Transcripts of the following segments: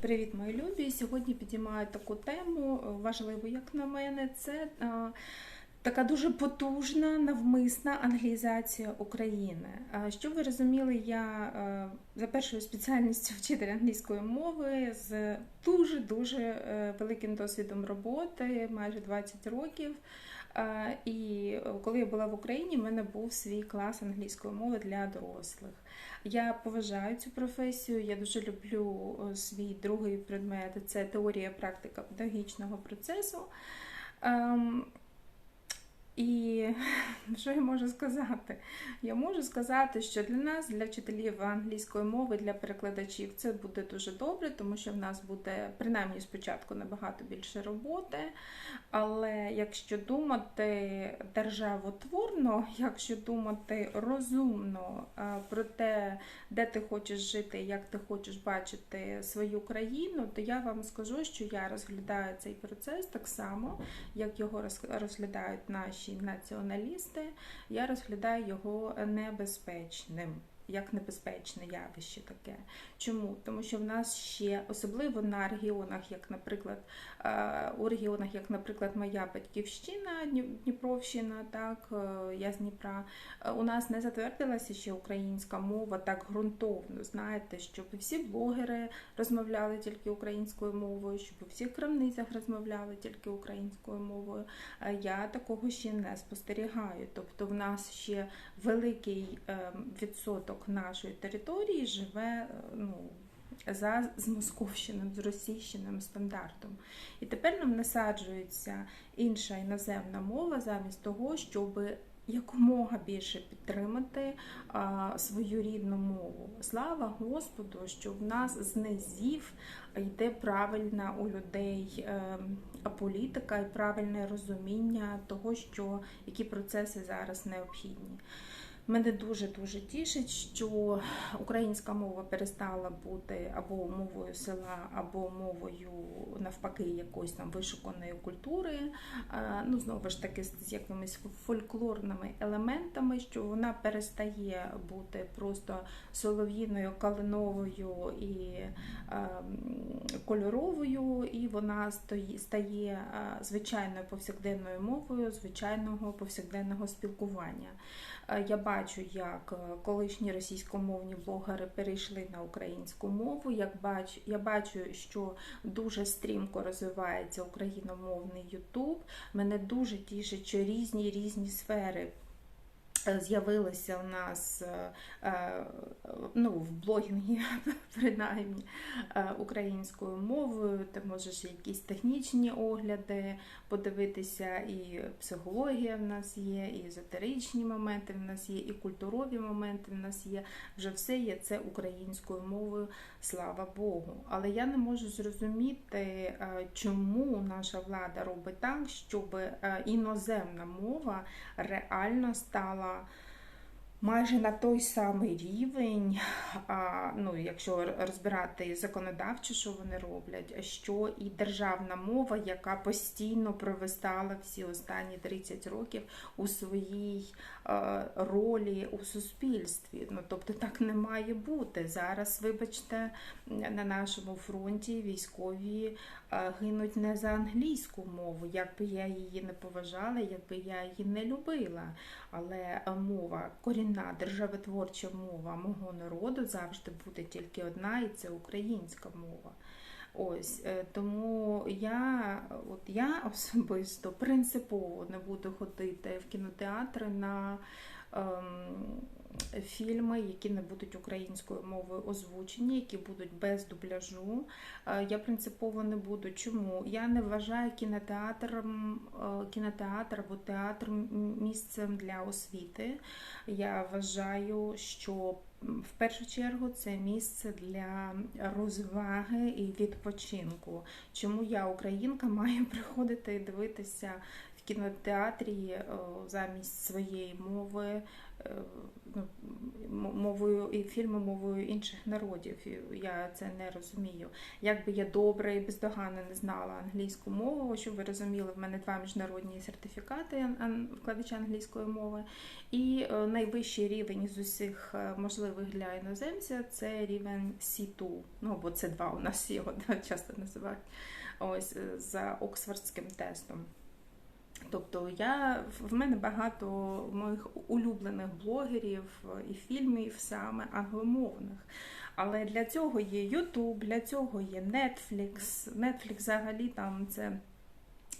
Привіт, мої любі! Сьогодні підіймаю таку тему, е, важливу, як на мене, це е, така дуже потужна навмисна англізація України. Е, Щоб ви розуміли, я е, за першою спеціальністю вчитель англійської мови з дуже дуже е, великим досвідом роботи, майже 20 років. Е, І коли я була в Україні, в мене був свій клас англійської мови для дорослих. Я поважаю цю професію. Я дуже люблю е, свій другий предмет це теорія практика педагогічного процесу. І що я можу сказати? Я можу сказати, що для нас, для вчителів англійської мови, для перекладачів, це буде дуже добре, тому що в нас буде принаймні спочатку набагато більше роботи. Але якщо думати державотворно, якщо думати розумно е, про те, де ти хочеш жити, як ти хочеш бачити свою країну, то я вам скажу, що я розглядаю цей процес так само, як його роз- розглядають наші націоналісти. Я розглядаю його небезпечним. Як небезпечне явище таке. Чому? Тому що в нас ще, особливо на регіонах, як, наприклад, е, у регіонах, як, наприклад, моя батьківщина, Дніпровщина, так, е, я з Дніпра, е, у нас не затвердилася ще українська мова так ґрунтовно. Знаєте, щоб всі блогери розмовляли тільки українською мовою, щоб у всіх крамницях розмовляли тільки українською мовою. Я такого ще не спостерігаю. Тобто, в нас ще великий е, відсоток нашої території живе е, ну, за змосковщеним, зросійщеним стандартом. І тепер нам насаджується інша іноземна мова замість того, щоб якомога більше підтримати а, свою рідну мову. Слава Господу, що в нас з низів йде правильна у людей е, політика і правильне розуміння того, що які процеси зараз необхідні. Мене дуже дуже тішить, що українська мова перестала бути або мовою села, або мовою навпаки якоїсь там вишуканої культури. Е, Ну знову ж таки з якимись фольклорними елементами, що вона перестає бути просто солов'їною, калиновою і ем, кольоровою, і вона стає е, звичайною повсякденною мовою звичайного повсякденного спілкування. Е, Я бачу, як е, колишні російськомовні блогери перейшли на українську мову. Як бач, я бачу, що дуже стрімко розвивається україномовний Ютуб. Мене дуже тішить, що різні різні сфери. Е, З'явилися у нас е, е, ну, в блогінгі, принаймні, українською мовою. Ти можеш якісь технічні огляди подивитися, і психологія в нас є, і езотеричні моменти в нас є, і культурові моменти в нас є. Вже все є це українською мовою, слава Богу. Але я не можу зрозуміти, чому наша влада робить так, щоб іноземна мова реально стала. 啊，Майже на той самий рівень, а, ну якщо розбирати законодавчо, що вони роблять, що і державна мова, яка постійно провистала всі останні 30 років у своїй е, ролі у суспільстві. Ну тобто так не має бути. Зараз, вибачте, на нашому фронті військові е, гинуть не за англійську мову, як би я її не поважала, як би я її не любила. Але е, мова, корінна державотворча мова мого народу завжди буде тільки одна, і це українська мова. Ось е, тому я, от я особисто принципово не буду ходити в кінотеатри на ем, фільми, які не будуть українською мовою озвучені, які будуть без дубляжу. Е, Я принципово не буду. Чому? Я не вважаю кінотеатром, е, кінотеатр або театр місцем для освіти. Я вважаю, що в першу чергу це місце для розваги і відпочинку. Чому я, українка, маю приходити і дивитися кінотеатрі е, замість своєї мови е, ну, мовою і фільми мовою інших народів. Я це не розумію. Якби я добре і бездоганно не знала англійську мову, щоб ви розуміли, в мене два міжнародні сертифікати викладача англійської мови. І е, найвищий рівень з усіх можливих для іноземця це рівень C2. Ну або C2 у нас його часто називають. Ось за Оксфордським тестом. Тобто я в мене багато моїх улюблених блогерів і фільмів саме англомовних. Але для цього є YouTube, для цього є Netflix. Netflix взагалі там це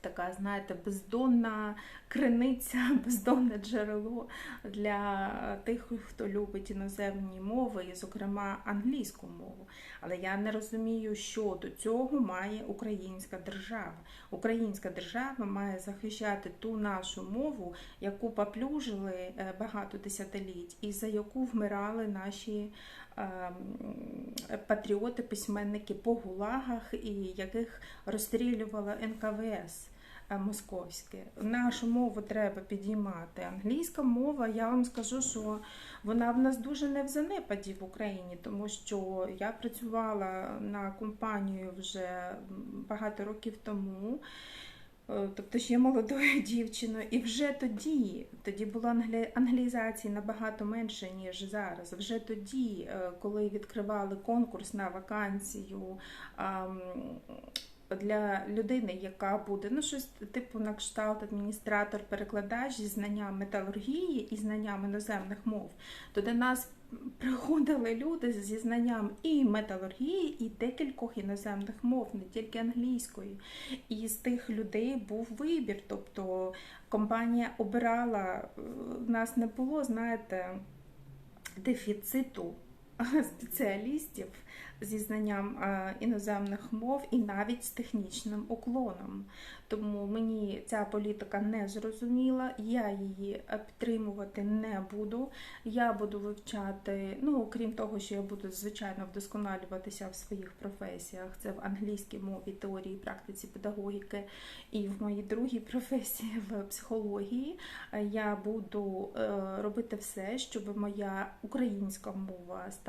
така, знаєте, бездонна криниця, бездонне джерело для тих, хто любить іноземні мови, і, зокрема, англійську мову. Але я не розумію, що до цього має українська держава. Українська держава має захищати ту нашу мову, яку поплюжили е, багато десятиліть, і за яку вмирали наші ем, патріоти, письменники по гулагах, і яких розстрілювала НКВС е, московське. Нашу мову треба підіймати. Англійська мова, я вам скажу, що вона в нас дуже не в занепаді в Україні, тому що я працювала на компанію вже багато років тому. Е, Тобто ще молодою дівчиною, і вже тоді тоді було англі... англізації набагато менше, ніж зараз. Вже тоді, е, коли відкривали конкурс на вакансію для людини, яка буде ну щось типу на кшталт адміністратор, перекладач зі знанням металургії і знанням іноземних мов, то до нас приходили люди зі знанням і металургії, і декількох іноземних мов, не тільки англійської. І з тих людей був вибір. Тобто компанія обирала, в нас не було, знаєте, дефіциту спеціалістів зі знанням е, іноземних мов і навіть з технічним уклоном. Тому мені ця політика не зрозуміла, я її е, підтримувати не буду. Я буду вивчати, ну окрім того, що я буду звичайно вдосконалюватися в своїх професіях. Це в англійській мові, теорії, практиці, педагогіки, і в моїй другій професії в психології. Е, Я буду робити все, щоб моя українська мова стала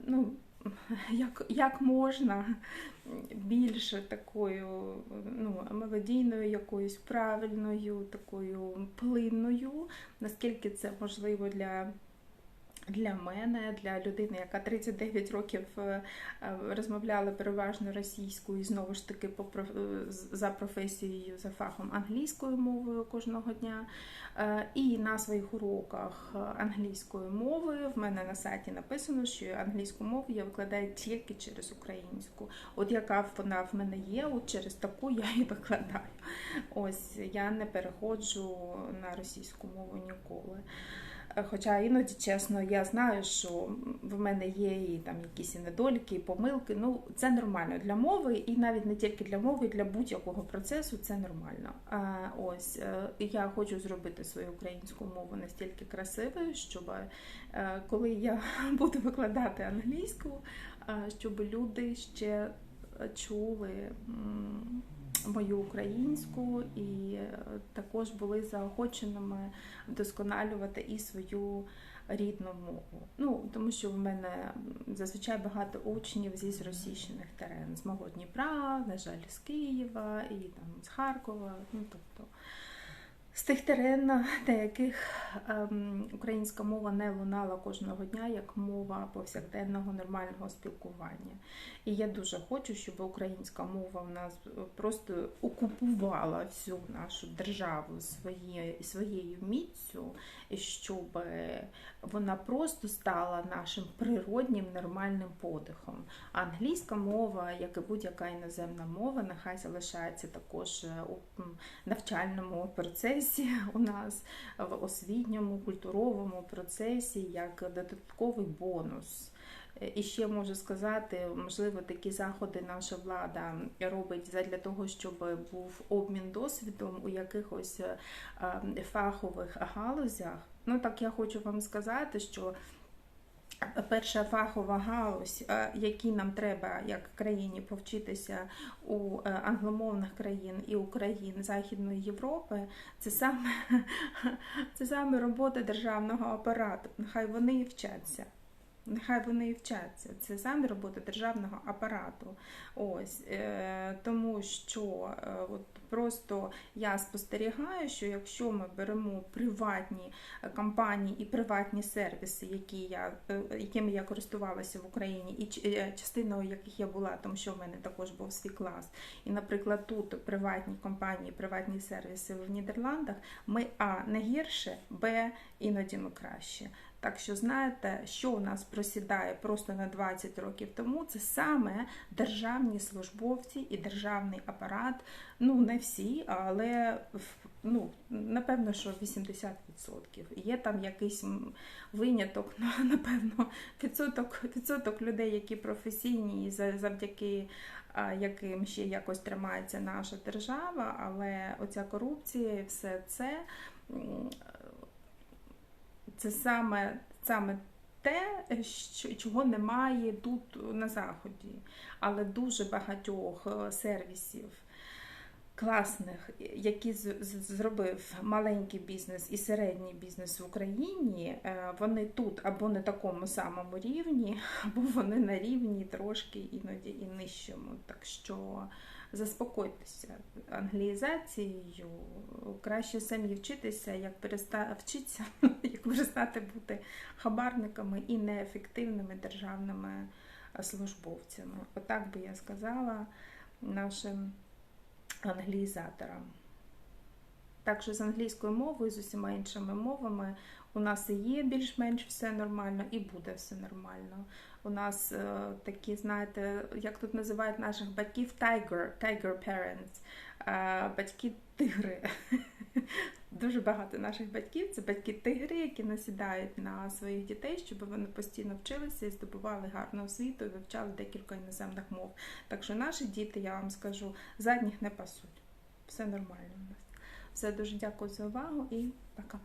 ну. Як як можна більше такою ну, мелодійною, якоюсь правильною, такою плинною, наскільки це можливо для для мене, для людини, яка 39 років е, розмовляла переважно російською і знову ж таки за професією, за фахом англійською мовою кожного дня. Е, і на своїх уроках англійської мови в мене на сайті написано, що англійську мову я викладаю тільки через українську. От яка вона в мене є, от через таку я і викладаю. Ось я не переходжу на російську мову ніколи. Хоча іноді, чесно, я знаю, що в мене є і там якісь і недоліки, і помилки. Ну, це нормально для мови, і навіть не тільки для мови, для будь-якого процесу це нормально. А ось я хочу зробити свою українську мову настільки красивою, щоб коли я буду викладати англійську, щоб люди ще чули мою українську і також були заохоченими вдосконалювати і свою рідну мову. Ну, тому що в мене зазвичай багато учнів зі зросійщених терен, з мого Дніпра, на жаль, з Києва і там з Харкова. Ну, тобто з тих терен, на яких ем, українська мова не лунала кожного дня як мова повсякденного нормального спілкування. І я дуже хочу, щоб українська мова в нас просто окупувала всю нашу державу своє, своєю міцю, щоб вона просто стала нашим природнім нормальним подихом. А англійська мова, як і будь-яка іноземна мова, нехай залишається також у навчальному процесі у нас в освітньому, культуровому процесі як додатковий бонус. І ще можу сказати, можливо, такі заходи наша влада робить для того, щоб був обмін досвідом у якихось фахових галузях. Ну так я хочу вам сказати, що перша фахова галузь, які нам треба як країні повчитися у е, англомовних країн і у країн Західної Європи, це саме, це саме робота державного апарату. Нехай вони вчаться. Нехай вони і вчаться. Це саме робота державного апарату. Ось е, тому, що е, от просто я спостерігаю, що якщо ми беремо приватні е, компанії і приватні сервіси, які я, е, якими я користувалася в Україні, і е, частиною яких я була, тому що в мене також був свій клас. І, наприклад, тут приватні компанії, приватні сервіси в Нідерландах, ми а не гірше, б іноді ми краще. Так що знаєте, що у нас просідає просто на 20 років тому, це саме державні службовці і державний апарат. Ну не всі, але ну напевно, що 80%. Є там якийсь виняток, ну, напевно, відсоток, відсоток людей, які професійні і завдяки яким ще якось тримається наша держава, але оця корупція і все це. Це саме, саме те, що, чого немає тут на Заході, але дуже багатьох е, сервісів класних, які зробив маленький бізнес і середній бізнес в Україні, е, вони тут або на такому самому рівні, або вони на рівні трошки іноді і нижчому. Так що заспокойтеся англіїзацією, краще самі вчитися, як перестати вчитися, як перестати бути хабарниками і неефективними державними е, службовцями. Отак би я сказала нашим англіїзаторам. Так що з англійською мовою, з усіма іншими мовами у нас і є більш-менш все нормально, і буде все нормально. У нас е, такі, знаєте, як тут називають наших батьків tiger, tiger parents, е, батьки тигри. Дуже багато наших батьків це батьки тигри, які насідають на своїх дітей, щоб вони постійно вчилися і здобували гарну освіту і вивчали декілька іноземних мов. Так що наші діти, я вам скажу, задніх не пасуть. Все нормально у нас. Все дуже дякую за увагу і пока.